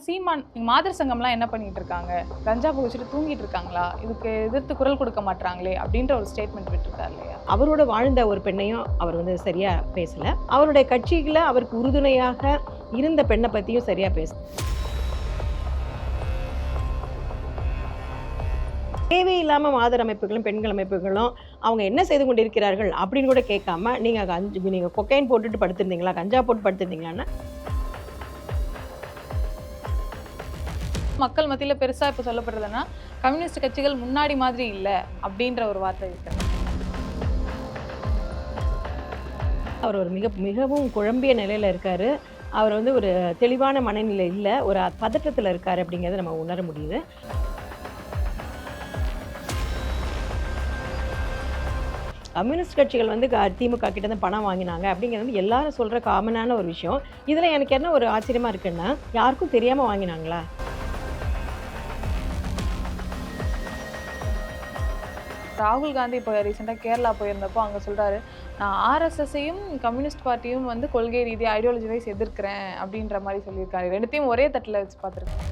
சீமான் எங்க மாதர் சங்கம்லாம் என்ன பண்ணிட்டு இருக்காங்க கஞ்சா புகைச்சிட்டு தூங்கிட்டு இருக்காங்களா இதுக்கு எதிர்த்து குரல் கொடுக்க மாட்டாங்களே அப்படின்ற ஒரு ஸ்டேட்மெண்ட் விட்டுருக்காரு இல்லையா? அவரோட வாழ்ந்த ஒரு பெண்ணையும் அவர் வந்து சரியா பேசல. அவருடைய கட்சிகளை அவருக்கு உறுதுணையாக இருந்த பெண்ணை பத்தியும் சரியா பேச தேவையில்லாமல் மாதர் அமைப்புகளும் பெண்கள் அமைப்புகளும் அவங்க என்ன செய்து கொண்டிருக்கிறார்கள் அப்படின்னு கூட கேட்காம நீங்க கஞ்சி நீங்கள் கொக்கைன் போட்டுட்டு படுத்திருந்தீங்களா? கஞ்சா போட்டு படுத்திருந்தீங்களான்னா மக்கள் மத்தியில் பெருசாக இப்போ சொல்லப்படுறதுன்னா கம்யூனிஸ்ட் கட்சிகள் முன்னாடி மாதிரி இல்லை அப்படின்ற ஒரு வார்த்தை இருக்கு. அவர் ஒரு மிக மிகவும் குழம்பிய நிலையில இருக்கார். அவர் வந்து ஒரு தெளிவான மனநிலை இல்லை ஒரு பதட்டத்தில் இருக்கார் அப்படிங்கிறத நம்ம உணர முடியுது. கம்யூனிஸ்ட் கட்சிகள் வந்து க- திமுக கிட்ட தான் பணம் வாங்கினாங்க அப்படிங்கிறது வந்து எல்லாரும் சொல்கிற காமனான ஒரு விஷயம். இதில் எனக்கு என்ன ஒரு ஆச்சரியமா இருக்குன்னா யாருக்கும் தெரியாமல் வாங்கினாங்களா? ராகுல் காந்தி இப்போ ரீசெண்டாக கேரளா போயிருந்தப்போ அங்கே சொல்கிறாரு நான் ஆர்எஸ்எஸ்ஸையும் கம்யூனிஸ்ட் பார்ட்டியும் வந்து கொள்கை ரீதியாக ஐடியாலஜி வைஸ் எதிர்க்கிறேன் அப்படின்ற மாதிரி சொல்லியிருக்காரு. ரெண்டுத்தையும் ஒரே தட்டில் வச்சு பார்த்துருக்கேன்.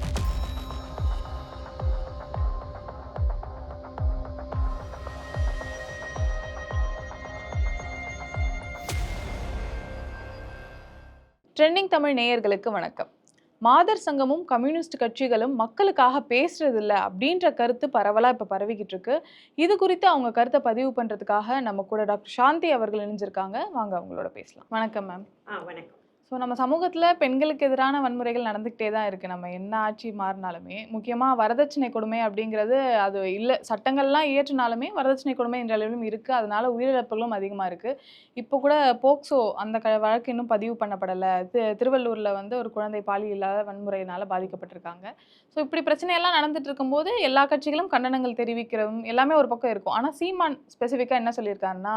ட்ரெண்டிங் தமிழ் நேயர்களுக்கு வணக்கம். மாதர் சங்கமும் கம்யூனிஸ்ட் கட்சிகளும் மக்களுக்காக பேசுறதில்ல அப்படின்ற கருத்து பரவலா இப்ப பரவிக்கிட்டு இருக்கு. இது குறித்து அவங்க கருத்தை பதிவு பண்றதுக்காக நம்ம கூட டாக்டர் சாந்தி அவர்கள் இணைஞ்சிருக்காங்க. வாங்க அவங்களோட பேசலாம். வணக்கம் மேம். வணக்கம். ஸோ நம்ம சமூகத்தில் பெண்களுக்கு எதிரான வன்முறைகள் நடந்துக்கிட்டே தான் இருக்குது நம்ம என்ன ஆட்சி மாறினாலுமே முக்கியமாக வரதட்சணை கொடுமை அப்படிங்கிறது அது இல்லை சட்டங்கள்லாம் இயற்றினாலுமே வரதட்சணை கொடுமை என்ற அளவிலும் இருக்குது அதனால உயிரிழப்புகளும் அதிகமாக இருக்குது இப்போ கூட போக்சோ அந்த க வழக்கு இன்னும் பதிவு பண்ணப்படலை. தி திருவள்ளூரில் வந்து ஒரு குழந்தை பாலியல் இல்லாத வன்முறையினால் பாதிக்கப்பட்டிருக்காங்க. ஸோ இப்படி பிரச்சனையெல்லாம் நடந்துட்டு இருக்கும்போது எல்லா கட்சிகளும் கண்டனங்கள் தெரிவிக்கிறதும் எல்லாமே ஒரு பக்கம் இருக்கும். ஆனால் சீமான் ஸ்பெசிஃபிக்காக என்ன சொல்லியிருக்காருன்னா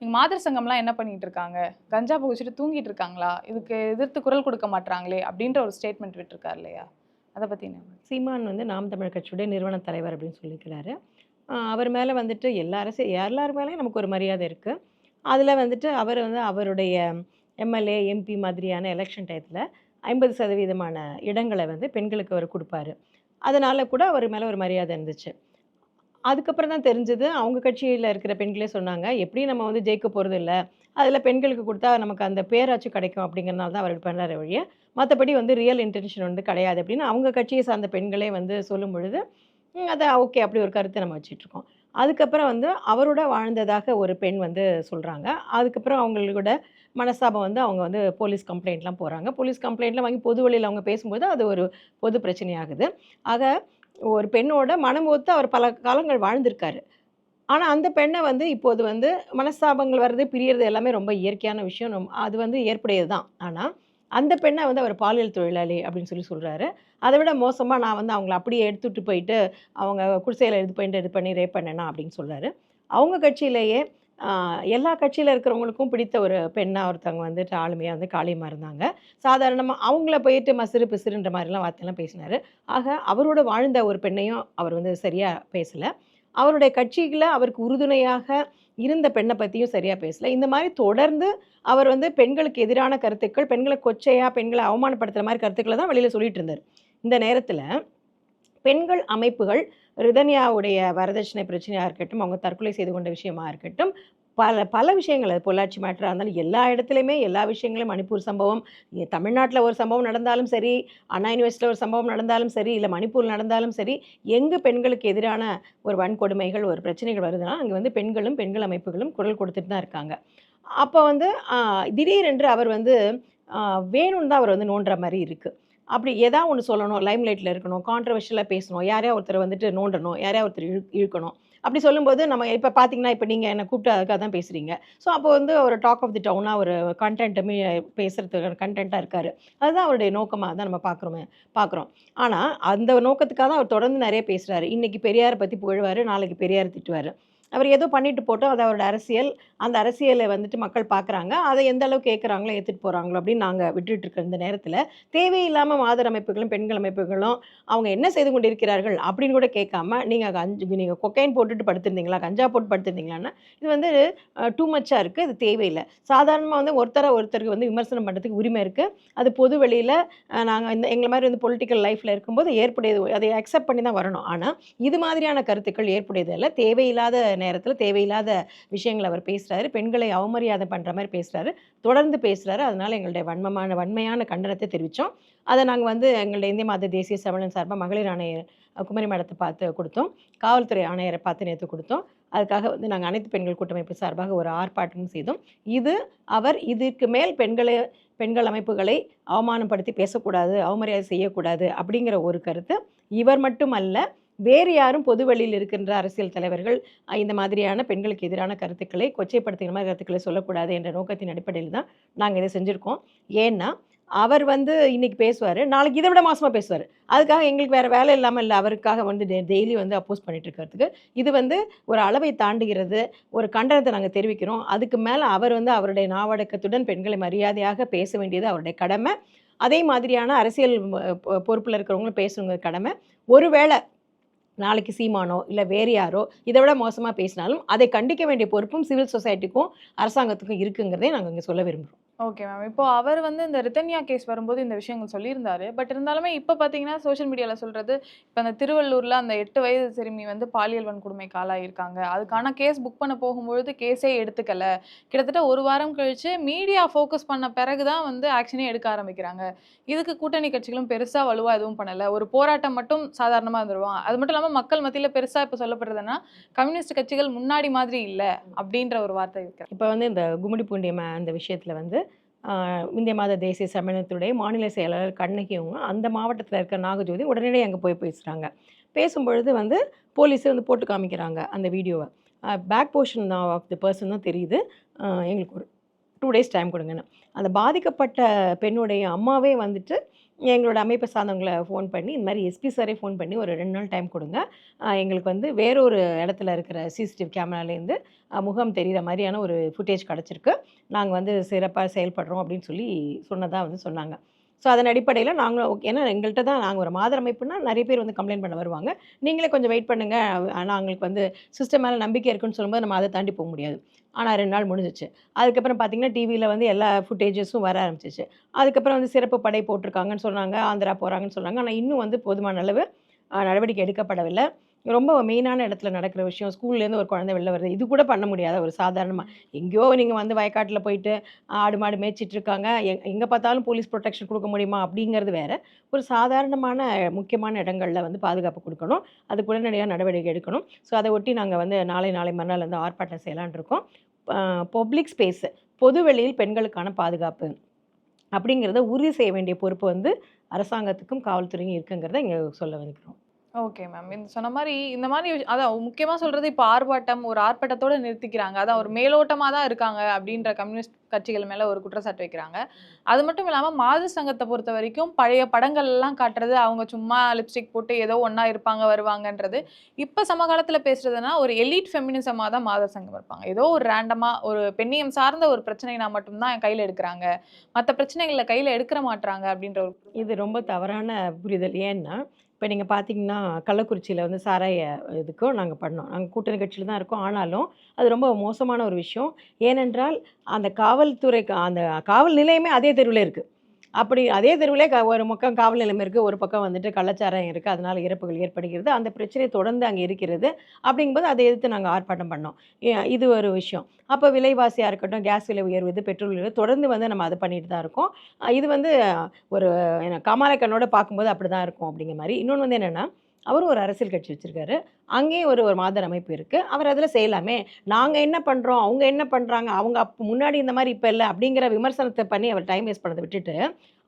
நீங்கள் மாதர் சங்கம்லாம் என்ன பண்ணிட்டு இருக்காங்க? கஞ்சா புகைச்சிட்டு தூங்கிட்டு இருக்காங்களா? இதுக்கு எதிர்த்து குரல் கொடுக்க மாட்டாங்களே அப்படின்ற ஒரு ஸ்டேட்மெண்ட் விட்டுருக்காரு இல்லையா? அதை பற்றி என்ன? சீமான் வந்து நாம் தமிழ் கட்சியுடைய நிறுவன தலைவர் அப்படின்னு சொல்லிக்கிறாரு அவர் மேலே வந்துட்டு எல்லா அரசு எல்லார் மேலேயும் நமக்கு ஒரு மரியாதை இருக்குது அதில் வந்துட்டு அவர் வந்து அவருடைய எம்எல்ஏ எம்பி மாதிரியான எலெக்ஷன் டயத்தில் ஐம்பது சதவீதமான இடங்களை வந்து பெண்களுக்கு அவர் கொடுப்பாரு. அதனால் கூட அவர் மேலே ஒரு மரியாதை இருந்துச்சு. அதுக்கப்புறம் தான் தெரிஞ்சது. அவங்க கட்சியில் இருக்கிற பெண்களே சொன்னாங்க எப்படி நம்ம வந்து ஜெயிக்க போகிறது இல்லை? அதில் பெண்களுக்கு கொடுத்தா நமக்கு அந்த பேராச்சும் கிடைக்கும். அப்படிங்கிறனால தான் அவர் பண்ணார் வழிய மற்றபடி வந்து ரியல் இன்டென்ஷன் வந்து கிடையாது அப்படின்னு அவங்க கட்சியை சார்ந்த பெண்களே வந்து சொல்லும் பொழுது அதை ஓகே அப்படி ஒரு கருத்தை நம்ம வச்சிட்ருக்கோம் அதுக்கப்புறம் வந்து அவரோட வாழ்ந்ததாக ஒரு பெண் வந்து சொல்கிறாங்க அதுக்கப்புறம் அவங்களோட மனஸ்தாபம் வந்து அவங்க வந்து போலீஸ் கம்ப்ளைண்ட்லாம் போகிறாங்க போலீஸ் கம்ப்ளைண்ட்லாம் வாங்கி பொது வழியில் அவங்க பேசும்போது அது ஒரு பொது பிரச்சனையாகுது. ஆக ஒரு பெண்ணோட மனம் ஒத்து அவர் பல காலங்கள் வாழ்ந்திருக்காரு. ஆனால் அந்த பெண்ணை வந்து இப்போது வந்து மனஸ்தாபங்கள் வர்றது பிரியறது எல்லாமே ரொம்ப இயற்கையான விஷயம். அது வந்து ஏற்புடையது தான். ஆனால் அந்த பெண்ணை வந்து அவர் பாலியல் தொழிலாளி அப்படின்னு சொல்லி சொல்கிறாரு அதை விட மோசமாக நான் வந்து அவங்கள அப்படியே எடுத்துகிட்டு போயிட்டு அவங்க குடிசையில் இது பண்ணிட்டு இது பண்ணி ரேப் பண்ணேனா அப்படின்னு சொல்கிறாரு அவங்க கட்சியிலேயே எல்லா கட்சியில் இருக்கிறவங்களுக்கும் பிடித்த ஒரு பெண்ணாக ஒருத்தவங்க வந்துட்டு ஆளுமையாக வந்து காளியமாக இருந்தாங்க. சாதாரணமாக அவங்கள போயிட்டு மசிறு பிசிறுன்ற மாதிரிலாம் வார்த்தையெல்லாம் பேசினார். ஆக அவரோட வாழ்ந்த ஒரு பெண்ணையும் அவர் வந்து சரியாக பேசலை. அவருடைய கட்சிகளை அவருக்கு உறுதுணையாக இருந்த பெண்ணை பற்றியும் சரியாக பேசலை. இந்த மாதிரி தொடர்ந்து அவர் வந்து பெண்களுக்கு எதிரான கருத்துக்கள் பெண்களை கொச்சையாக பெண்களை அவமானப்படுத்துகிற மாதிரி கருத்துக்களை தான் வெளியில் சொல்லிட்டு இருந்தார். இந்த நேரத்தில் பெண்கள் அமைப்புகள் ரிதன்யாவுடைய வரதட்சணை பிரச்சனையாக இருக்கட்டும் அவங்க தற்கொலை செய்து கொண்ட விஷயமா இருக்கட்டும் பல பல விஷயங்கள் அது பொள்ளாச்சி மேட்டராக இருந்தாலும் எல்லா இடத்துலையுமே எல்லா விஷயங்களும் மணிப்பூர் சம்பவம் தமிழ்நாட்டில் ஒரு சம்பவம் நடந்தாலும் சரி அண்ணா யூனிவர்சிட்டியில் ஒரு சம்பவம் நடந்தாலும் சரி இல்லை மணிப்பூர் நடந்தாலும் சரி எங்கே பெண்களுக்கு எதிரான ஒரு வன்கொடுமைகள் ஒரு பிரச்சனைகள் வருதுன்னா அங்கே வந்து பெண்களும் பெண்கள் அமைப்புகளும் குரல் கொடுத்துட்டு தான் இருக்காங்க. அப்போ வந்து திடீரென்று அவர் வந்து வேணும்னு தான் அவர் வந்து நோண்டுற மாதிரி இருக்குது அப்படி எதா ஒன்று சொல்லணும் லைம்லைட்டில் இருக்கணும் கான்ட்ரவர்ஷியலாக பேசணும் யாரையா ஒருத்தர் வந்துட்டு நோண்டணும் யாரையா ஒருத்தர் இழு இழுக்கணும். அப்படி சொல்லும்போது நம்ம இப்போ பார்த்தீங்கன்னா இப்போ நீங்கள் என்னை கூப்பிட்டு அதுக்காக தான் பேசுகிறீங்க ஸோ அப்போ வந்து ஒரு டாக் ஆஃப் தி டவுனாக ஒரு கண்டென்ட்டுமே பேசுகிறதுக்கு கண்டென்ட்டாக இருக்கார். அதுதான் அவருடைய நோக்கமாக தான் நம்ம பார்க்குறோமே பார்க்குறோம் ஆனால் அந்த நோக்கத்துக்காக தான் அவர் தொடர்ந்து நிறைய பேசுகிறாரு இன்றைக்கி பெரியாரை பற்றி புகழ்வார் நாளைக்கு பெரியார் திட்டுவார். அவர் ஏதோ பண்ணிட்டு போட்டோம். அது அவரோட அரசியல். அந்த அரசியலை வந்துட்டு மக்கள் பார்க்குறாங்க அதை எந்த அளவுக்கு கேட்குறாங்களோ ஏற்றுட்டு போகிறாங்களோ அப்படின்னு நாங்கள் விட்டுட்டு இருக்க இந்த நேரத்தில். தேவையில்லாமல் மாதர் அமைப்புகளும் பெண்கள் அமைப்புகளும் அவங்க என்ன செய்து கொண்டிருக்கிறார்கள் அப்படின்னு கூட கேட்காம நீங்கள் கஞ்சு நீங்கள் கொக்கைன் போட்டுட்டு படுத்திருந்தீங்களா? கஞ்சா போட்டு படுத்திருந்தீங்களான்னா இது வந்து டூ மச்சாக இருக்குது இது தேவையில்லை. சாதாரணமாக வந்து ஒருத்தரை ஒருத்தருக்கு வந்து விமர்சனம் பண்ணுறதுக்கு உரிமை இருக்குது அது பொது வெளியில் நாங்கள் இந்த எங்களை மாதிரி வந்து பொலிட்டிக்கல் லைஃப்பில் இருக்கும்போது ஏற்புடையது அதை அக்செப்ட் பண்ணி தான் வரணும். ஆனால் இது மாதிரியான கருத்துக்கள் ஏற்புடையதில்லை. தேவையில்லாத நேரத்தில் தேவையில்லாத விஷயங்களை அவர் பேசுகிறாரு பெண்களை அவமரியாதை பண்ணுற மாதிரி பேசுகிறாரு தொடர்ந்து பேசுகிறாரு அதனால் எங்களுடைய வன்மமான வன்மையான கண்டனத்தை தெரிவித்தோம் அதை நாங்கள் வந்து எங்களுடைய இந்திய மாத தேசிய சமணன் சார்பாக மகளிர் ஆணையர் குமரி மடத்தை பார்த்து கொடுத்தோம். காவல்துறை ஆணையரை பார்த்து நேற்று கொடுத்தோம். அதுக்காக வந்து நாங்கள் அனைத்து பெண்கள் கூட்டமைப்பு சார்பாக ஒரு ஆர்ப்பாட்டம் செய்தோம். இது அவர் இதுக்கு மேல் பெண்களை பெண்கள் அமைப்புகளை அவமானப்படுத்தி பேசக்கூடாது அவமரியாதை செய்யக்கூடாது அப்படிங்கிற ஒரு கருத்து இவர் மட்டுமல்ல வேறு யாரும் பொது வெளியில் இருக்கின்ற அரசியல் தலைவர்கள் இந்த மாதிரியான பெண்களுக்கு எதிரான கருத்துக்களை கொச்சைப்படுத்துகிற மாதிரி கருத்துக்களை சொல்லக்கூடாது என்ற நோக்கத்தின் அடிப்படையில் தான் நாங்கள் இதை செஞ்சுருக்கோம். ஏன்னா அவர் வந்து இன்றைக்கி பேசுவார் நாளைக்கு இதை விட மாசமாக பேசுவார். அதுக்காக எங்களுக்கு வேறு வேலை இல்லாமல் இல்லை அவருக்காக வந்து டெய்லி வந்து அப்போஸ் பண்ணிட்டு இருக்கிறதுக்கு. இது வந்து ஒரு அளவை தாண்டுகிறது ஒரு கண்டனத்தை நாங்கள் தெரிவிக்கிறோம். அதுக்கு மேலே அவர் வந்து அவருடைய நாவடக்கத்துடன் பெண்களை மரியாதையாக பேச வேண்டியது அவருடைய கடமை. அதே மாதிரியான அரசியல் பொறுப்பில் இருக்கிறவங்களும் பேசுங்க கடமை. ஒருவேளை நாளைக்கு சீமானோ இல்லை வேறு யாரோ இதை விட மோசமாக பேசினாலும் அதை கண்டிக்க வேண்டிய பொறுப்பும் சிவில் சொசைட்டிக்கும் அரசாங்கத்துக்கும் இருக்குங்கிறதே நாங்கள் இங்கே சொல்ல விரும்புகிறோம் ஓகே மேம் இப்போ அவர் வந்து இந்த ரித்தன்யா கேஸ் வரும்போது இந்த விஷயங்கள் சொல்லியிருந்தாரு. பட் இருந்தாலுமே இப்போ பார்த்தீங்கன்னா சோஷியல் மீடியாவில் சொல்கிறது இப்போ அந்த திருவள்ளூரில் அந்த எட்டு வயது சிறுமி வந்து பாலியல் வன்கொடுமைக்கு ஆளாயிருக்காங்க. அதுக்கான கேஸ் புக் பண்ண போகும்பொழுது கேஸே எடுத்துக்கல. கிட்டத்தட்ட ஒரு வாரம் கழித்து மீடியா ஃபோக்கஸ் பண்ண பிறகு தான் வந்து ஆக்ஷனே எடுக்க ஆரம்பிக்கிறாங்க. இதுக்கு கூட்டணி கட்சிகளும் பெருசாக வலுவாக எதுவும் பண்ணலை. ஒரு போராட்டம் மட்டும் சாதாரணமாக இருந்துருவாங்க அது மட்டும் இல்லாமல் மக்கள் மத்தியில் பெருசாக இப்போ சொல்லப்படுறதுன்னா கம்யூனிஸ்ட் கட்சிகள் முன்னாடி மாதிரி இல்லை அப்படின்ற ஒரு வார்த்தை இருக்கிறேன் இப்போ வந்து இந்த கும்மிடி பூண்டி அந்த விஷயத்தில் வந்து இந்திய மாத தேசிய சம்மேளனத்துடைய மாநில செயலாளர் கண்ணகி அவங்க அந்த மாவட்டத்தில் இருக்கிற நாகஜோதி உடனடியே அங்கே போய் பேசுகிறாங்க பேசும்பொழுது வந்து போலீஸே வந்து போட்டு காமிக்கிறாங்க அந்த வீடியோவை. பேக் போர்ஷன் தான் ஆஃப் தி பர்சன் தான் தெரியுது. எங்களுக்கு ஒரு டூ டேஸ் டைம் கொடுங்கன்னு. அந்த பாதிக்கப்பட்ட பெண்ணுடைய அம்மாவே வந்துட்டு எங்களோட அமைப்பை சார்ந்தவங்களை ஃபோன் பண்ணி இந்த மாதிரி எஸ்பி சாரே ஃபோன் பண்ணி ஒரு ரெண்டு நாள் டைம் கொடுங்க. எங்களுக்கு வந்து வேறொரு இடத்துல இருக்கிற சிசிடிவி கேமராலேருந்து முகம் தெரிகிற மாதிரியான ஒரு ஃபுட்டேஜ் கிடச்சிருக்கு. நாங்கள் வந்து சிறப்பாக செயல்படுறோம் அப்படின்னு சொல்லி சொன்னதாக வந்து சொன்னாங்க. ஸோ அதன் அடிப்படையில் நாங்களும் ஓகே ஏன்னா எங்கள்கிட்ட தான் நாங்கள் ஒரு மாதர் அமைப்புனா நிறைய பேர் வந்து கம்ப்ளைண்ட் பண்ண வருவாங்க. நீங்களே கொஞ்சம் வெயிட் பண்ணுங்கள் ஆனால் அவங்களுக்கு வந்து சிஸ்டம் மேலே நம்பிக்கை இருக்குன்னு சொல்லும்போது நம்ம அதை தாண்டி போக முடியாது. ஆனால் ரெண்டு நாள் முடிஞ்சிச்சு. அதுக்கப்புறம் பார்த்திங்கன்னா டிவியில் வந்து எல்லா ஃபுட்டேஜஸும் வர ஆரம்பிச்சிச்சு. அதுக்கப்புறம் வந்து சிறப்பு படை போட்டிருக்காங்கன்னு சொன்னாங்க ஆந்திரா போகிறாங்கன்னு சொன்னாங்க. ஆனால் இன்னும் வந்து போதுமான அளவு நடவடிக்கை எடுக்கப்படவில்லை. ரொம்ப மெயினான இடத்துல நடக்கிற விஷயம் ஸ்கூல்லேருந்து ஒரு குழந்தை வெளில வருது. இது கூட பண்ண முடியாத ஒரு சாதாரணமாக எங்கேயோ நீங்கள் வந்து வயக்காட்டில் போயிட்டு ஆடு மாடு மேய்ச்சிட்டு இருக்காங்க எங் எங்கே பார்த்தாலும் போலீஸ் ப்ரொடெக்ஷன் கொடுக்க முடியுமா அப்படிங்கிறது வேறு. ஒரு சாதாரணமான முக்கியமான இடங்களில் வந்து பாதுகாப்பு கொடுக்கணும். அதுக்கு உடனடியாக நடவடிக்கை எடுக்கணும். ஸோ அதை ஒட்டி நாங்கள் வந்து நாளை நாளை மறுநாள் வந்து ஆர்ப்பாட்டம் செய்யலான்னு இருக்கோம். பப்ளிக் ஸ்பேஸு பொதுவெளியில் பெண்களுக்கான பாதுகாப்பு அப்படிங்கிறத உறுதி செய்ய வேண்டிய பொறுப்பு வந்து அரசாங்கத்துக்கும் காவல்துறையும் இருக்குங்கிறத இங்கே சொல்ல வந்துக்கிறோம் ஓகே மேம் இந்த சொன்ன மாதிரி இந்த மாதிரி அதான் முக்கியமாக சொல்கிறது இப்போ ஆர்ப்பாட்டம் ஒரு ஆர்ப்பாட்டத்தோடு நிறுத்திக்கிறாங்க. அதான் ஒரு மேலோட்டமாக தான் இருக்காங்க அப்படின்ற கம்யூனிஸ்ட் கட்சிகள் மேலே ஒரு குற்றச்சாட்டு வைக்கிறாங்க. அது மட்டும் இல்லாமல் மாது சங்கத்தை பொறுத்த வரைக்கும் பழைய படங்கள் எல்லாம் காட்டுறது அவங்க சும்மா லிப்ஸ்டிக் போட்டு ஏதோ ஒன்றா இருப்பாங்க வருவாங்கன்றது. இப்போ சமகாலத்தில் பேசுகிறதுனா ஒரு எலிட் ஃபெமினிசமாக தான் மாத சங்கம் இருப்பாங்க ஏதோ ஒரு ரேண்டமாக ஒரு பெண்ணியம் சார்ந்த ஒரு பிரச்சனைனா மட்டும்தான் என் கையில் எடுக்கிறாங்க. மற்ற பிரச்சனைகளை கையில் எடுக்கிற மாட்டுறாங்க அப்படின்ற ஒரு இது ரொம்ப தவறான புரிதல். ஏன்னா இப்போ நீங்கள் பார்த்தீங்கன்னா கள்ளக்குறிச்சியில் வந்து சாராய இதுக்கும் நாங்கள் பண்ணோம். நாங்கள் கூட்டணி கட்சியில் தான் இருக்கோம். ஆனாலும் அது ரொம்ப மோசமான ஒரு விஷயம். ஏனென்றால் அந்த காவல்துறை அந்த காவல் நிலையமே அதே தெருவில் இருக்குது அப்படி அதே தெருவிலே க ஒரு பக்கம் காவல் நிலையம் இருக்குது ஒரு பக்கம் வந்துட்டு கள்ளச்சாரம் இருக்குது அதனால் இறப்புகள் ஏற்படுகிறது. அந்த பிரச்சனை தொடர்ந்து அங்கே இருக்கிறது அப்படிங்கும்போது அதை எதிர்த்து நாங்கள் ஆர்ப்பாட்டம் பண்ணோம். இது ஒரு விஷயம். அப்போ விலைவாசியாக இருக்கட்டும் கேஸ் விலை உயர்வு பெட்ரோல் உயர்வு தொடர்ந்து வந்து நம்ம அதை பண்ணிட்டு தான் இருக்கோம். இது வந்து ஒரு என்ன பார்க்கும்போது அப்படி தான் இருக்கும் அப்படிங்கிற மாதிரி. இன்னொன்று வந்து என்னென்னா அவரும் ஒரு அரசியல் கட்சி வச்சுருக்காரு. அங்கேயும் ஒரு ஒரு மாதர் அமைப்பு இருக்குது அவர் அதில் செய்யலாமே. நாங்கள் என்ன பண்ணுறோம் அவங்க என்ன பண்ணுறாங்க அவங்க அப்போ முன்னாடி இந்த மாதிரி இப்போ இல்லை அப்படிங்கிற விமர்சனத்தை பண்ணி அவர் டைம் வேஸ்ட் பண்ணதை விட்டுட்டு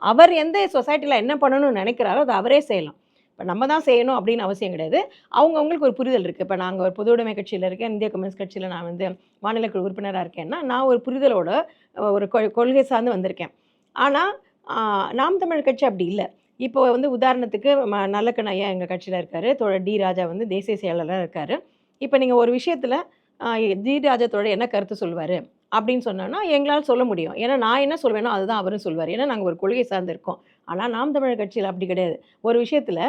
அவர் எந்த சொசைட்டியில் என்ன பண்ணணும்னு நினைக்கிறாரோ அதை அவரே செய்யலாம். இப்போ நம்ம தான் செய்யணும் அப்படின்னு அவசியம் கிடையாது. அவங்கவுங்களுக்கு ஒரு புரிதல் இருக்குது இப்போ நாங்கள் ஒரு பொது உடைமை கட்சியில் இருக்கேன் இந்திய கம்யூனிஸ்ட் கட்சியில் நான் வந்து மாநில குழு உறுப்பினராக இருக்கேன்னா நான் ஒரு புரிதலோட ஒரு கொ- கொள்கை சார்ந்து வந்திருக்கேன். ஆனால் நாம் தமிழ் கட்சி அப்படி இல்லை. இப்போ வந்து உதாரணத்துக்கு ம- நல்லக்கண்ண ஐயா எங்கள் கட்சியில் இருக்கார். தோழர் டி ராஜா வந்து தேசிய செயலாளராக இருக்கார். இப்போ நீங்கள் ஒரு விஷயத்தில் ஜி ராஜத்தோட என்ன கருத்து சொல்வார் அப்படின்னு சொன்னோன்னா எங்களால் சொல்ல முடியும். ஏன்னா நான் என்ன சொல்வேனோ அதுதான் அவரும் சொல்வார். ஏன்னா நாங்கள் ஒரு கொள்கை சார்ந்திருக்கோம் ஆனால் நாம் தமிழர் கட்சியில் அப்படி கிடையாது. ஒரு விஷயத்தில்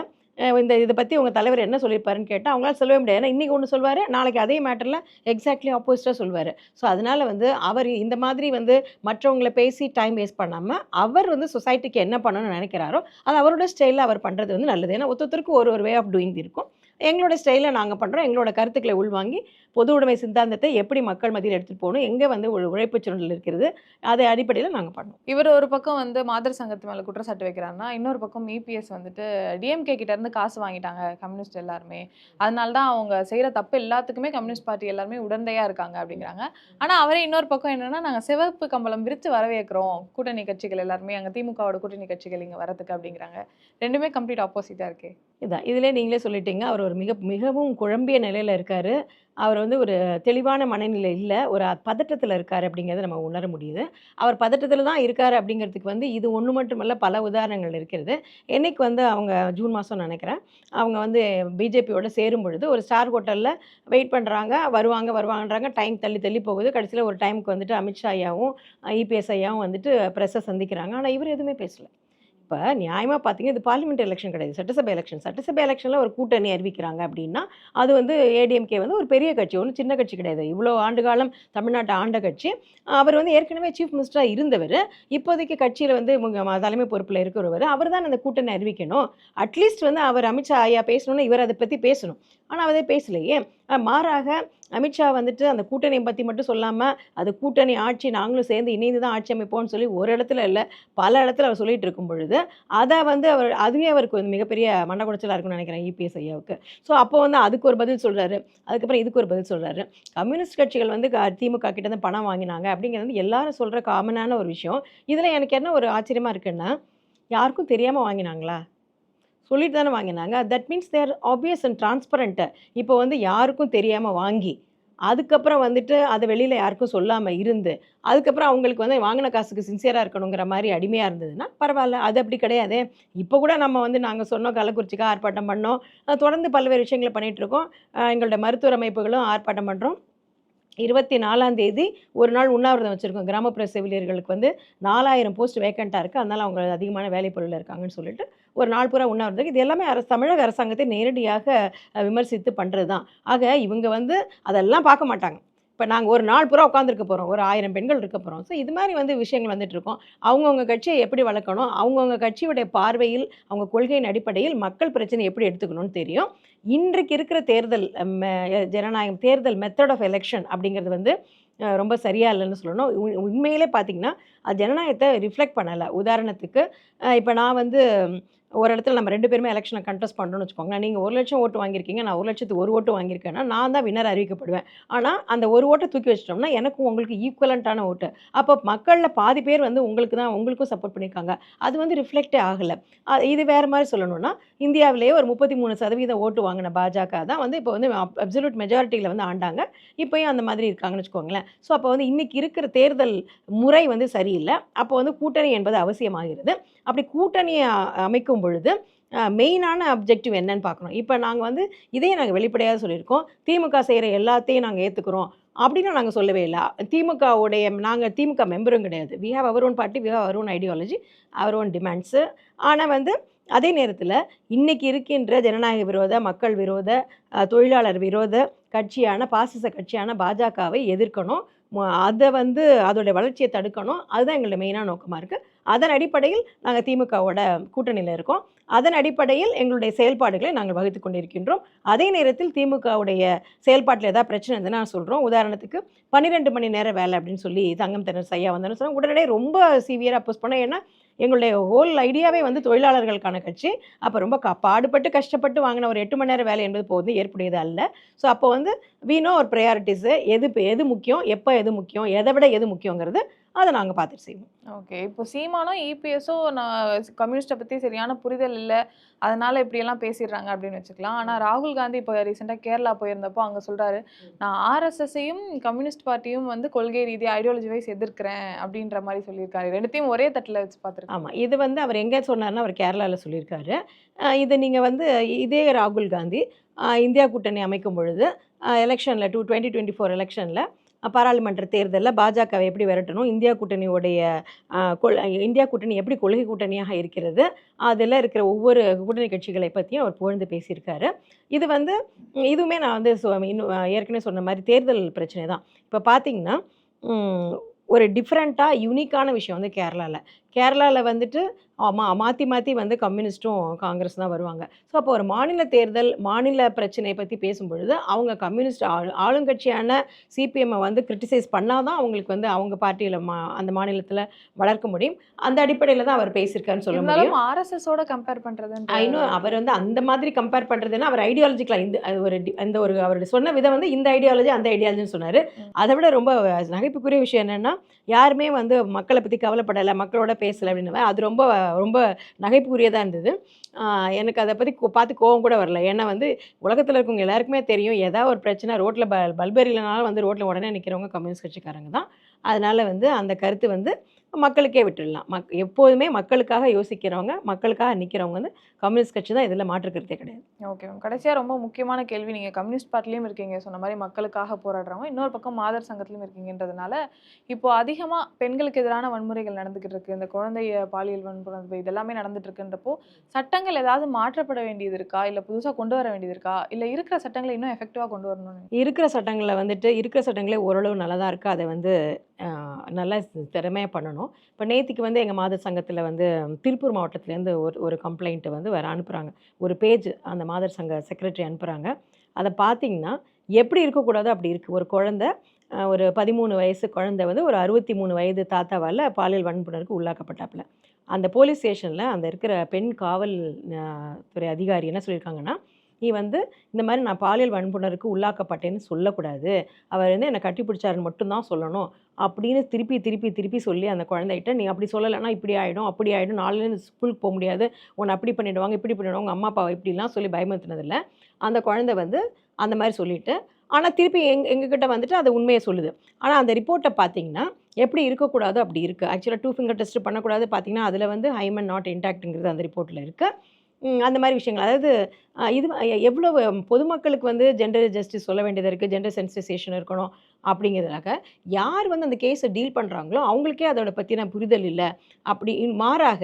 இந்த இதை பற்றி உங்கள் தலைவர் என்ன சொல்லியிருப்பாருன்னு கேட்டால் அவங்களால சொல்லவே முடியாது. ஏன்னா இன்றைக்கி ஒன்று சொல்வார் நாளைக்கு அதே மேட்டரில் எக்ஸாக்ட்லி ஆப்போசிட்டாக சொல்வார். ஸோ அதனால் வந்து அவர் இந்த மாதிரி வந்து மற்றவங்களை பேசி டைம் வேஸ்ட் பண்ணாமல் அவர் வந்து சொசைட்டிக்கு என்ன பண்ணணும்னு நினைக்கிறாரோ அது அவரோட ஸ்டைலில் அவர் பண்ணுறது வந்து நல்லது. ஏன்னா ஒருத்தருக்கு ஒரு ஒரு வே ஆஃப் டூயிங் இருக்கும். எங்களோட ஸ்டைலில் நாங்கள் பண்ணுறோம் எங்களோட கருத்துக்களை உள்வாங்கி பொது உடைமை சித்தாந்தத்தை எப்படி மக்கள் மத்தியில் எடுத்துகிட்டு போகணும் எங்கே வந்து ஒரு உழைப்பு சுரண்டல் இருக்கிறது அதை அடிப்படையில் நாங்கள் பண்ணுவோம் இவர் ஒரு பக்கம் வந்து மாதர் சங்கத்து மேல குற்றச்சாட்டு வைக்கிறாருன்னா இன்னொரு பக்கம் இபிஎஸ் வந்துட்டு டிஎம்கே கிட்ட இருந்து காசு வாங்கிட்டாங்க கம்யூனிஸ்ட் எல்லாருமே. அதனால தான் அவங்க செய்யற தப்பு எல்லாத்துக்குமே கம்யூனிஸ்ட் பார்ட்டி எல்லாருமே உடந்தையா இருக்காங்க அப்படிங்கிறாங்க. ஆனா அவரே இன்னொரு பக்கம் என்னன்னா நாங்க சிவப்பு கம்பளம் விரித்து வரவேற்கிறோம் கூட்டணி கட்சிகள் எல்லாருமே அங்க திமுகவோட கூட்டணி கட்சிகள் இங்க வரதுக்கு அப்படிங்கிறாங்க. ரெண்டுமே கம்ப்ளீட் ஆப்போசிட்டா இருக்கே. இதான். இதிலே நீங்களே சொல்லிட்டீங்க அவர் ஒரு மிக மிகவும் குழம்பிய நிலையில் இருக்கார். அவர் வந்து ஒரு தெளிவான மனநிலை இல்லை. ஒரு பதட்டத்தில் இருக்கார் அப்படிங்கிறத நம்ம உணர முடியுது. அவர் பதட்டத்தில் தான் இருக்கார் அப்படிங்கிறதுக்கு வந்து இது ஒன்று மட்டுமல்ல பல உதாரணங்கள் இருக்கிறது. என்னைக்கு வந்து அவங்க ஜூன் மாதம் நினைக்கிறேன். அவங்க வந்து பிஜேபியோட சேரும் பொழுது ஒரு ஸ்டார் ஹோட்டலில் வெயிட் பண்ணுறாங்க வருவாங்க வருவாங்கன்றாங்க. டைம் தள்ளி தள்ளி போகுது. கடைசியில் ஒரு டைமுக்கு வந்துட்டு அமித்ஷா ஐயாவும் ஐபிஎஸ் ஐயாவும் வந்துட்டு ப்ரெஸ்ஸை சந்திக்கிறாங்க. ஆனால் இவர் எதுவுமே பேசலை. இப்போ நியாயமாக பார்த்தீங்கன்னா இது பார்லிமெண்ட் எலெக்ஷன் கிடையாது. சட்டசபை எலெக்ஷன் சட்டசபை எலெக்ஷனில் ஒரு கூட்டணி அறிவிக்கிறாங்க அப்படின்னா அது வந்து ஏடிஎம்கே வந்து ஒரு பெரிய கட்சி. ஒன்றும் சின்ன கட்சி கிடையாது. இவ்வளோ ஆண்டு காலம் தமிழ்நாட்டை ஆண்ட கட்சி. அவர் வந்து ஏற்கனவே சீஃப் மினிஸ்டராக இருந்தவர். இப்போதைக்கு கட்சியில் வந்து ம- தலைமை பொறுப்பில் இருக்கிறவர். அவர் தான் அந்த கூட்டணி அறிவிக்கணும். அட்லீஸ்ட் வந்து அவர் அமித்ஷா ஐயா பேசணும்னா இவர் அதை பற்றி பேசணும். ஆனால் அவரே பேசலையே. மாறாக அமித்ஷா வந்துட்டு அந்த கூட்டணியை பற்றி மட்டும் சொல்லாமல் அது கூட்டணி ஆட்சி நாங்களும் சேர்ந்து இணைந்து தான் ஆட்சி அமைப்போம்னு சொல்லி ஒரு இடத்துல இல்லை பல இடத்துல அவர் சொல்லிட்டு இருக்கும் பொழுது அதை வந்து அவர் அதுவே அவருக்கு வந்து மிகப்பெரிய மண்ட குடைச்சலாக இருக்கும்னு நினைக்கிறேன் இபிஎஸ் ஐயாவுக்கு. ஸோ அப்போ வந்து அதுக்கு ஒரு பதில் சொல்கிறாரு அதுக்கப்புறம் இதுக்கு ஒரு பதில் சொல்கிறாரு கம்யூனிஸ்ட் கட்சிகள் வந்து க- திமுக கிட்ட இருந்து பணம் வாங்கினாங்க அப்படிங்கிறது வந்து எல்லாரும் சொல்கிற காமனான ஒரு விஷயம். இதில் எனக்கு என்ன ஒரு ஆச்சரியமாக இருக்குன்னா யாருக்கும் தெரியாமல் வாங்கினாங்களா? சொல்லிட்டு தானே வாங்கினாங்க that means there obvious and transparent இப்போ வந்து யாருக்கும் தெரியாமல் வாங்கி அதுக்கப்புறம் வந்துட்டு அதை வெளியில் யாருக்கும் சொல்லாமல் இருந்து அதுக்கப்புறம் அவங்களுக்கு வந்து வாங்கின காசுக்கு சின்சியராக இருக்கணுங்கிற மாதிரி அடிமையாக இருந்ததுன்னா பரவாயில்ல. அது அப்படி கிடையாது. இப்போ கூட நம்ம வந்து நாங்கள் சொன்னோம் கள்ளக்குறிச்சிக்கு ஆர்ப்பாட்டம் பண்ணோம். தொடர்ந்து பல்வேறு விஷயங்களை பண்ணிகிட்டு இருக்கோம். எங்களோட மருத்துவ அமைப்புகளும் ஆர்ப்பாட்டம் பண்ணுறோம் இருபத்தி நாலாம் தேதி ஒரு நாள் உண்ணாவிரதம் வச்சுருக்கோம். கிராமப்புற செவிலியர்களுக்கு வந்து நாலாயிரம் போஸ்ட் வேக்கண்ட்டாக இருக்குது அதனால் அவங்க அதிகமான வேலை பொருளில் இருக்காங்கன்னு சொல்லிட்டு ஒரு நாள் பூரா உண்ணாவிரதம். இது எல்லாமே அரசு தமிழக அரசாங்கத்தை நேரடியாக விமர்சித்து பண்ணுறது தான் ஆக இவங்க வந்து அதெல்லாம் பார்க்க மாட்டாங்க. இப்போ நாங்கள் ஒரு நாள் பூரா உட்காந்துருக்க போகிறோம் ஒரு ஆயிரம் பெண்கள் இருக்க போகிறோம் ஸோ இது மாதிரி வந்து விஷயங்கள் வந்துட்டுருக்கோம் அவங்கவுங்க கட்சியை எப்படி வளர்க்கணும்? அவங்கவுங்க கட்சியுடைய பார்வையில் அவங்க கொள்கையின் அடிப்படையில் மக்கள் பிரச்சனை எப்படி எடுத்துக்கணும்னு தெரியும். இன்றைக்கு இருக்கிற தேர்தல் ஜனநாயகம் தேர்தல் மெத்தட் ஆஃப் எலெக்ஷன் அப்படிங்கிறது வந்து ரொம்ப சரியா இல்லைன்னு சொல்லணும். உண்மையிலே பார்த்தீங்கன்னா அது ஜனநாயகத்தை ரிஃப்ளெக்ட் பண்ணலை. உதாரணத்துக்கு இப்போ நான் வந்து ஒரு இடத்துல நம்ம ரெண்டு பேருமே எலெக்ஷனை கண்டெஸ்ட் பண்ணுறோம்னு வச்சுக்கோங்களேன். நீங்கள் ஒரு லட்சம் ஓட்டு வாங்கியிருக்கீங்க நான் ஒரு லட்சத்துக்கு ஒரு ஓட்டு வாங்கியிருக்கேன்னா நான் தான் வின்னர் அறிவிக்கப்படுவேன். ஆனால் அந்த ஒரு ஓட்டை தூக்கி வச்சிட்டோம்னா எனக்கும் உங்களுக்கு ஈக்குவலண்ட்டான ஓட்டு. அப்போ மக்களில் பாதி பேர் வந்து உங்களுக்கு தான் உங்களுக்கும் சப்போர்ட் பண்ணியிருக்காங்க. அது வந்து ரிஃப்ளெக்டே ஆகலை. இது வேறு மாதிரி சொல்லணும்னா இந்தியாவிலேயே ஒரு முப்பத்தி மூணு சதவீத ஓட்டு வாங்கின பாஜக தான் வந்து இப்போ வந்து அப்சல்யூட் மெஜாரிட்டியில் வந்து ஆண்டாங்க. இப்போயும் அந்த மாதிரி இருக்காங்கன்னு வச்சுக்கோங்களேன். ஸோ அப்போ வந்து இன்றைக்கி இருக்கிற தேர்தல் முறை வந்து சரியில்லை. அப்போ வந்து கூட்டணி என்பது அவசியமாகிறது. அப்படி கூட்டணியை அமைக்கும் பொழுது மெயினான அப்ஜெக்டிவ் என்னன்னு பார்க்கணும். இப்போ நாங்கள் வந்து இதே நாங்கள் வெளிப்படையாக சொல்லியிருக்கோம். திமுக செய்கிற எல்லாத்தையும் நாங்கள் ஏற்றுக்கிறோம் அப்படின்னு நாங்கள் சொல்லவே இல்லை. திமுகவுடைய நாங்கள் திமுக மெம்பரும் கிடையாது. We have our own party we have our own ideology our own demands ஆனால் வந்து அதே நேரத்தில் இன்றைக்கி இருக்கின்ற ஜனநாயக விரோத மக்கள் விரோத தொழிலாளர் விரோத கட்சியான பாசிச கட்சியான பாஜகவை எதிர்க்கணும். அதை வந்து அதோடைய வளர்ச்சியை தடுக்கணும். அதுதான் எங்களுடைய மெயினான நோக்கமாக இருக்குது அதன் அடிப்படையில் நாங்கள் திமுகவோட கூட்டணியில் இருக்கோம். அதன் அடிப்படையில் எங்களுடைய செயல்பாடுகளை நாங்கள் வகுத்து கொண்டிருக்கின்றோம். அதே நேரத்தில் திமுகவுடைய செயல்பாட்டில் ஏதாவது பிரச்சனை நான் சொல்கிறோம் உதாரணத்துக்கு பன்னிரெண்டு மணி நேரம் வேலை அப்படின்னு சொல்லி தங்கம் தனர் ஐயா வந்தாலும் சொன்னால் உடனே ரொம்ப சிவியராக போஸ்ட் பண்ணோம் ஏன்னா எங்களுடைய ஹோல் ஐடியாவே வந்து தொழிலாளர்களுக்கான கட்சி. அப்போ ரொம்ப க பாடுபட்டு கஷ்டப்பட்டு வாங்கின ஒரு எட்டு மணி நேரம் வேலை என்பது போது ஏற்புடையது அல்ல ஸோ அப்போ வந்து வீணோ ஒரு ப்ரையாரிட்டிஸு எது எது முக்கியம் எப்போ எது முக்கியம் எதை விட எது முக்கியங்கிறது அதை நாங்கள் பார்த்துட்டு செய்வோம். ஓகே. இப்போ சீமானும் இபிஎஸும் நான் கம்யூனிஸ்ட்டை பற்றி சரியான புரிதல் இல்லை. அதனால இப்படியெல்லாம் பேசிடுறாங்க அப்படின்னு வச்சுக்கலாம். ஆனால் ராகுல் காந்தி இப்போ ரீசெண்டாக கேரளா போயிருந்தப்போ அங்கே சொல்கிறாரு நான் ஆர்எஸ்எஸ்ஸையும் கம்யூனிஸ்ட் பார்ட்டியும் வந்து கொள்கை ரீதியாக ஐடியாலஜி வைஸ் எதிர்க்கிறேன் அப்படின்ற மாதிரி சொல்லியிருக்காரு. ரெண்டுத்தையும் ஒரே தட்டில் வச்சு பார்த்துருக்கேன் ஆமாம் இது வந்து அவர் எங்கே சொன்னார்னா அவர் கேரளாவில் சொல்லியிருக்காரு. இது நீங்கள் வந்து இதே ராகுல் காந்தி இந்தியா கூட்டணி அமைக்கும் பொழுது எலெக்ஷனில் டூ டுவெண்ட்டி டுவெண்ட்டி ஃபோர் எலெக்ஷனில் பாராளுமன்ற தேர்தலில் பாஜகவை எப்படி விரட்டணும்? இந்தியா கூட்டணியுடைய கொள் இந்தியா கூட்டணி எப்படி கொள்கை கூட்டணியாக இருக்கிறது? அதில் இருக்கிற ஒவ்வொரு கூட்டணி கட்சிகளை பற்றியும் அவர் புகழ்ந்து பேசியிருக்காரு. இது வந்து இதுவுமே நான் வந்து இன்னும் ஏற்கனவே சொன்ன மாதிரி தேர்தல் பிரச்சனை தான். இப்போ பார்த்தீங்கன்னா ஒரு டிஃப்ரெண்ட்டாக யூனிக்கான விஷயம் வந்து கேரளாவில் கேரளாவில் வந்துட்டு மா மாற்றி மாற்றி வந்து கம்யூனிஸ்ட்டும் காங்கிரஸ் தான் வருவாங்க. ஸோ அப்போ ஒரு மாநில தேர்தல் மாநில பிரச்சனையை பற்றி பேசும்பொழுது அவங்க கம்யூனிஸ்ட் ஆளு ஆளுங்கட்சியான சிபிஎம்மை வந்து கிரிட்டிசைஸ் பண்ணால் தான் அவங்களுக்கு வந்து அவங்க பார்ட்டியில் மா அந்த மாநிலத்தில் வளர்க்க முடியும். அந்த அடிப்படையில் தான் அவர் பேசியிருக்காருன்னு சொல்ல முடியும். ஆர்எஸ்எஸோட கம்பேர் பண்றதுன்ற இன்னும் அவர் வந்து அந்த மாதிரி கம்பேர் பண்ணுறதுன்னா அவர் ஐடியாலஜிக்கலாக இந்த ஒரு அந்த ஒரு அவருடைய சொன்ன விதம் வந்து இந்த ஐடியாலஜி அந்த ஐடியாலஜின்னு சொன்னார். அதை விட ரொம்ப நகைப்புக்குரிய விஷயம் என்னென்னா யாருமே வந்து மக்களை பற்றி கவலைப்படலை. மக்களோட பேசலை அப்படின்னு அது ரொம்ப ரொம்ப நகைப்புக்குரியதாக இருந்தது. எனக்கு அதை பற்றி பார்த்து கோவம் கூட வரல. ஏன்னா வந்து உலகத்தில் இருக்கவங்க எல்லாருக்குமே தெரியும் ஏதாவது ஒரு பிரச்சனை ரோட்டில் ப பல்பெரியிலனாலும் வந்து ரோட்டில் உடனே நிற்கிறவங்க கம்யூனிஸ்ட் கட்சிக்காரங்க தான். அதனால் வந்து அந்த கருத்து வந்து மக்களுக்கே விட்டுடலாம். மக் எப்போதுமே மக்களுக்காக யோசிக்கிறவங்க மக்களுக்காக நிற்கிறவங்க வந்து கம்யூனிஸ்ட் கட்சி தான் இதில் மாற்றுக்கிறதே கிடையாது. Okay ma'am. கடைசியா ரொம்ப முக்கியமான கேள்வி. நீங்க கம்யூனிஸ்ட் பார்ட்டிலையும் இருக்கீங்க. சொன்ன மாதிரி மக்களுக்காக போராடுறவங்க இன்னொரு பக்கம் மாதர் சங்கத்திலும் இருக்கீங்கன்றதுனால இப்போ அதிகமா பெண்களுக்கு எதிரான வன்முறைகள் நடந்துகிட்டு இருக்கு. இந்த குழந்தைய பாலியல் வன்முறை இது எல்லாமே நடந்துட்டு இருக்குன்றப்போ சட்டங்கள் ஏதாவது மாற்றப்பட வேண்டியது இருக்கா? இல்ல புதுசா கொண்டு வர வேண்டியது இருக்கா? இல்ல இருக்கிற சட்டங்களை இன்னும் எஃபெக்டிவா கொண்டு வரணும்னு இருக்கிற சட்டங்களை வந்துட்டு இருக்கிற சட்டங்களே ஓரளவு நல்லதாக இருக்குது அதை வந்து நல்லா திறமையாக பண்ணணும். இப்போ நேத்திக்கு வந்து எங்கள் மாதர் சங்கத்தில் வந்து திருப்பூர் மாவட்டத்துலேருந்து ஒரு ஒரு கம்ப்ளைண்ட்டு வந்து வர அனுப்புகிறாங்க ஒரு பேஜ் அந்த மாதர் சங்க செக்ரட்டரி அனுப்புகிறாங்க அதை பார்த்தீங்கன்னா எப்படி இருக்கக்கூடாது அப்படி இருக்குது ஒரு குழந்த ஒரு பதிமூணு வயசு குழந்தை வந்து ஒரு அறுபத்தி மூணு வயது தாத்தாவால் பாலியல் வன்புணருக்கு உள்ளாக்கப்பட்டாப்புல. அந்த போலீஸ் ஸ்டேஷனில் அந்த இருக்கிற பெண் காவல் துறை அதிகாரி என்ன சொல்லியிருக்காங்கன்னா நீ வந்து இந்த மாதிரி நான் பாலியல் வன்புணருக்கு உள்ளாக்கப்பட்டேன்னு சொல்லக்கூடாது. அவர் வந்து என்னை கட்டி பிடிச்சாருன்னு மட்டும்தான் சொல்லணும். அப்படின்னு திருப்பி திருப்பி திருப்பி சொல்லி அந்த குழந்தைகிட்ட நீ அப்படி சொல்லலைன்னா இப்படி ஆகிடும் அப்படி ஆகிடும் நாளிலேருந்து ஸ்கூலுக்கு போக முடியாது. உன்னை அப்படி பண்ணிவிடுவாங்க இப்படி பண்ணிவிடுவாங்க உங்கள் அம்மா அப்பாவை இப்படிலாம் சொல்லி பயமுறுத்தினதில்ல. அந்த குழந்தை வந்து அந்த மாதிரி சொல்லிட்டு ஆனால் திருப்பி எங் எங்ககிட்ட வந்துட்டு அது உண்மையை சொல்லுது. ஆனால் அந்த ரிப்போர்ட்டை பார்த்தீங்கன்னா எப்படி இருக்கக்கூடாதோ அப்படி இருக்குது ஆக்சுவலாக டூ ஃபிங்கர் டெஸ்ட் பண்ணக்கூடாது பார்த்தீங்கன்னா அதில் வந்து ஹைமன் நாட் இன்டாக்ட்ங்கிறது அந்த ரிப்போர்ட்டில் இருக்குது அந்த மாதிரி விஷயங்கள். அதாவது இது எவ்வளோ பொதுமக்களுக்கு வந்து ஜெண்டர் ஜஸ்டிஸ் சொல்ல வேண்டியது இருக்குது ஜெண்டர் சென்சிசேஷன் இருக்கணும் அப்படிங்கிறதுக்காக யார் வந்து அந்த கேஸை டீல் பண்ணுறாங்களோ அவங்களுக்கே அதோட பற்றின புரிதல் இல்லை. அப்படி மாறாக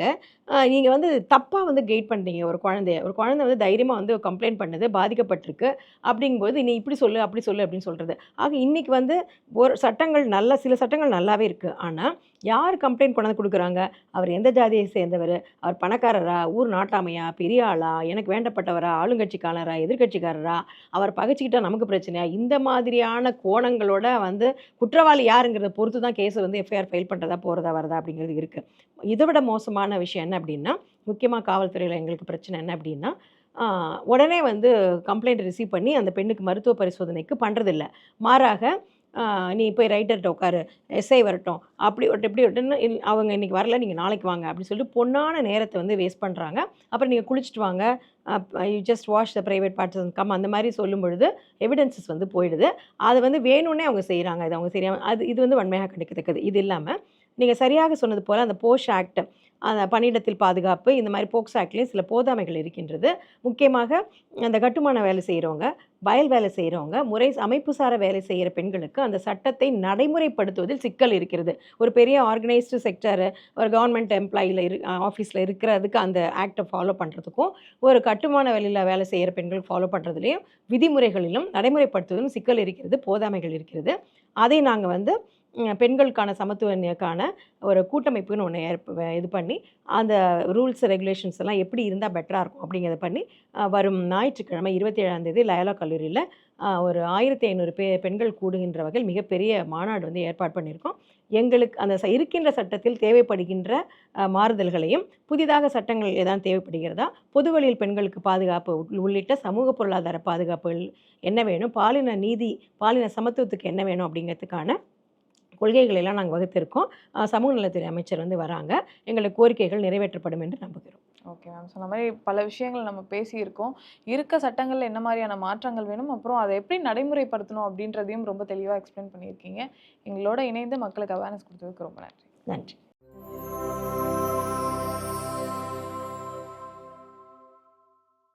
நீங்கள் வந்து தப்பாக வந்து கைட் பண்ணுறீங்க ஒரு குழந்தைய ஒரு குழந்தை வந்து தைரியமாக வந்து கம்ப்ளைண்ட் பண்ணுது பாதிக்கப்பட்டிருக்கு அப்படிங்கும்போது நீ இப்படி சொல்லு அப்படி சொல்லு அப்படின்னு சொல்கிறது ஆக இன்றைக்கி வந்து ஒரு சட்டங்கள் நல்ல சில சட்டங்கள் நல்லாவே இருக்குது ஆனால் யார் கம்ப்ளைண்ட் கொண்டாந்து கொடுக்குறாங்க? அவர் எந்த ஜாதியை சேர்ந்தவர்? அவர் பணக்காரரா? ஊர் நாட்டாமையா? பெரிய ஆளா எனக்கு வேண்டப்பட்டவரா? ஆளுங்கட்சிக்காரரா எதிர்கட்சிக்காரரா அவர் பகைச்சிக்கிட்டா நமக்கு பிரச்சனையா? இந்த மாதிரியான கோணங்களோட வந்து குற்றவாளி யாருங்கிறத பொறுத்து தான் கேஸ் வந்து எஃப்ஐஆர் ஃபைல் பண்ணுறதா போகிறதா வரதா அப்படிங்கிறது இருக்குது இதை விட மோசமான விஷயம் என்ன அப்படின்னா முக்கியமாக காவல்துறையில் எங்களுக்கு பிரச்சனை என்ன அப்படின்னா உடனே வந்து கம்ப்ளைண்ட் ரிசீவ் பண்ணி அந்த பெண்ணுக்கு மருத்துவ பரிசோதனைக்கு பண்ணுறதில்ல மாறாக நீ போய் ரைட்டர்கிட்ட உட்காரு எஸ்ஐ வரட்டும் அப்படி ஒட்டு இப்படி ஒட்டுன்னு இல்- அவங்க இன்றைக்கி வரல நீங்கள் நாளைக்கு வாங்க அப்படின்னு சொல்லிட்டு பொண்ணான நேரத்தை வந்து வேஸ்ட் பண்ணுறாங்க அப்புறம் நீங்கள் குளிச்சுட்டு வாங்க you just wash the private parts come அந்த மாதிரி சொல்லும் பொழுது எவிடன்சஸ் வந்து போயிடுது. அது வந்து வேணும்னே அவங்க செய்கிறாங்க இது அவங்க சரியாக அது இது வந்து வன்மையாக கிடைக்கத்தக்கது இது இல்லாமல் நீங்கள் சரியாக சொன்னது போல் அந்த போஷ் ஆக்ட் பணியிடத்தில் பாதுகாப்பு இந்த மாதிரி போக்ஸ் ஆக்ட்லேயும் சில போதாமைகள் இருக்கின்றது. முக்கியமாக அந்த கட்டுமான வேலை செய்கிறவங்க வயல் வேலை செய்கிறவங்க முறை அமைப்புசார வேலை செய்கிற பெண்களுக்கு அந்த சட்டத்தை நடைமுறைப்படுத்துவதில் சிக்கல் இருக்கிறது. ஒரு பெரிய ஆர்கனைஸ்டு செக்டர் ஒரு கவர்மெண்ட் எம்ப்ளாயில் இரு ஆஃபீஸில் இருக்கிறதுக்கு அந்த ஆக்டை ஃபாலோ பண்ணுறதுக்கும் ஒரு கட்டுமான வேலையில் வேலை செய்கிற பெண்கள் ஃபாலோ பண்ணுறதுலையும் விதிமுறைகளிலும் நடைமுறைப்படுத்துவதிலும் சிக்கல் இருக்கிறது போதாமைகள் இருக்கிறது. அதை நாங்கள் வந்து பெண்களுக்கான சமத்துவக்கான ஒரு கூட்டமைப்புன்னு ஒன்று ஏற்ப இது பண்ணி அந்த ரூல்ஸ் ரெகுலேஷன்ஸ் எல்லாம் எப்படி இருந்தால் பெட்டராக இருக்கும் அப்படிங்கிறத பண்ணி வரும் ஞாயிற்றுக்கிழமை இருபத்தி ஏழாந்தேதி லயலா கல்லூரியில் ஒரு ஆயிரத்தி ஐநூறு பே பெண்கள் கூடுகின்ற வகையில் மிகப்பெரிய மாநாடு வந்து ஏற்பாடு பண்ணியிருக்கோம். எங்களுக்கு அந்த ச- இருக்கின்ற சட்டத்தில் தேவைப்படுகின்ற மாறுதல்களையும் புதிதாக சட்டங்கள் ஏதாவது தேவைப்படுகிறதா பொதுவழியில் பெண்களுக்கு பாதுகாப்பு உள்- உள்ளிட்ட சமூக பொருளாதார பாதுகாப்புகள் என்ன வேணும் பாலின நீதி பாலின சமத்துவத்துக்கு என்ன வேணும் அப்படிங்கிறதுக்கான கொள்கைகளை எல்லாம் நாங்கள் வகுத்திருக்கோம் சமூக நலத்துறை அமைச்சர் வந்து வராங்க. எங்களுக்கு கோரிக்கைகள் நிறைவேற்றப்படும் என்று நம்புகிறோம் ஓகே மேம். சொன்ன மாதிரி பல விஷயங்கள் நம்ம பேசியிருக்கோம். இருக்க சட்டங்கள்ல என்ன மாதிரியான மாற்றங்கள் வேணும் அப்புறம் அதை எப்படி நடைமுறைப்படுத்தணும் அப்படின்றதையும் ரொம்ப தெளிவாக எக்ஸ்பிளைன் பண்ணியிருக்கீங்க. எங்களோட இணைந்து மக்களுக்கு அவேர்னஸ் கொடுத்ததுக்கு ரொம்ப நன்றி. நன்றி.